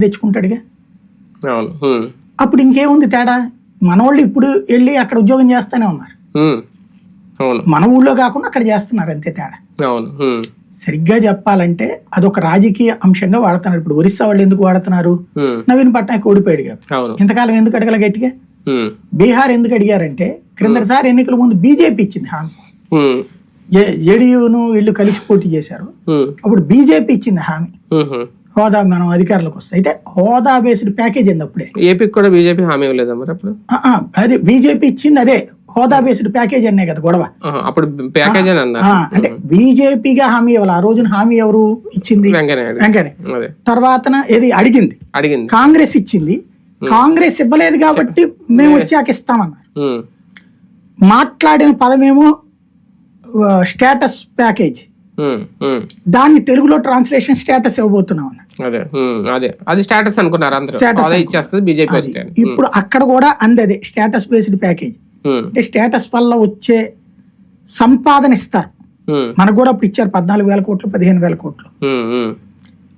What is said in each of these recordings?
తెచ్చుకుంటాడుగా. అప్పుడు ఇంకేముంది తేడా? మనోళ్ళు ఇప్పుడు వెళ్ళి అక్కడ ఉద్యోగం చేస్తూనే ఉన్నారు. మన ఊళ్ళో కాకుండా అక్కడ చేస్తున్నారు అంతే తేడా. సరిగ్గా చెప్పాలంటే అదొక రాజకీయ అంశంగా వాడుతున్నారు. ఇప్పుడు ఒరిస్సా వాళ్ళు ఎందుకు వాడుతున్నారు. నవీన్ పట్నాయక్ ఓడిపోయాడు కాబట్టి ఇంతకాలం ఎందుకు అడగల గట్టిగా. బీహార్ ఎందుకు అడిగారంటే క్రిందటిసారి ఎన్నికల ముందు బీజేపీ ఇచ్చింది హామీ. జేడీయూను వీళ్ళు కలిసి పోటీ చేశారు. అప్పుడు బీజేపీ ఇచ్చింది హామీ. హోదా మనం అధికారంలోకి వస్తాయి. అయితే హోదా బేస్డ్ ప్యాకేజ్ ఉంది అప్పుడే? ఏపీకి కూడా బీజేపీ హామీ ఇవ్వలేదా మరి అప్పుడు? అదే బీజేపీ ఇచ్చింది అదే. హోదా బేస్డ్ ప్యాకేజ్ అనే కదా గొడవ. అప్పుడు ప్యాకేజ్ అంటే బీజేపీగా హామీ ఇవ్వాలి? ఆ రోజున హామీ ఎవరు ఇచ్చింది? వెంకయ్య తర్వాతన ఏది? అడిగింది. అడిగింది. కాంగ్రెస్ ఇచ్చింది. కాంగ్రెస్ ఇవ్వలేదు కాబట్టి మేము వచ్చాక ఇస్తామన్నారు. మాట్లాడిన పదమేమో స్టేటస్ ప్యాకేజ్. దాన్ని తెలుగులో ట్రాన్స్లేషన్ స్టేటస్ ఇవ్వబోతున్నాం అదే. అదే అది స్టేటస్ అనుకున్నారు అందరూ ఇచ్చేస్తుంది బీజేపీ ఇప్పుడు అక్కడ కూడా అంది అదే స్టేటస్ బేస్డ్ ప్యాకేజ్. అంటే స్టేటస్ వల్ల వచ్చే సంపాదన ఇస్తారు. మనకు కూడా అప్పుడు ఇచ్చారు పద్నాలుగు వేల కోట్లు పదిహేను వేల కోట్లు.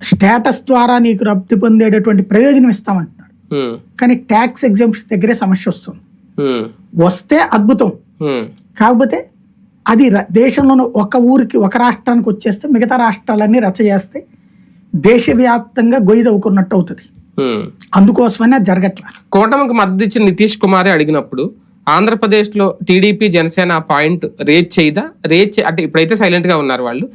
స్టేటస్ ద్వారా నీకు లబ్ధి పొందేటటువంటి ప్రయోజనం ఇస్తామంటున్నాడు. కానీ ట్యాక్స్ ఎగ్జామ్షన్ దగ్గరే సమస్య వస్తుంది. వస్తే అద్భుతం. కాకపోతే అది దేశంలోని ఒక ఊరికి ఒక రాష్ట్రానికి వచ్చేస్తే మిగతా రాష్ట్రాలన్నీ రచ్చ చేస్తాయి దేశవ్యాప్తంగా గొయ్యి తవ్వుకున్నట్టు అవుతుంది. అందుకోసమనే అది జరగట్లా. కూటమికి మద్దతు ఇచ్చిన నితీష్ కుమారే అడిగినప్పుడు ఆంధ్రప్రదేశ్లో టీడీపీ జనసేన పాయింట్ రేజ్ చేయదా? రేజ్ చే- అంటే ఇప్పుడైతే సైలెంట్గా ఉన్నారు వాళ్ళు.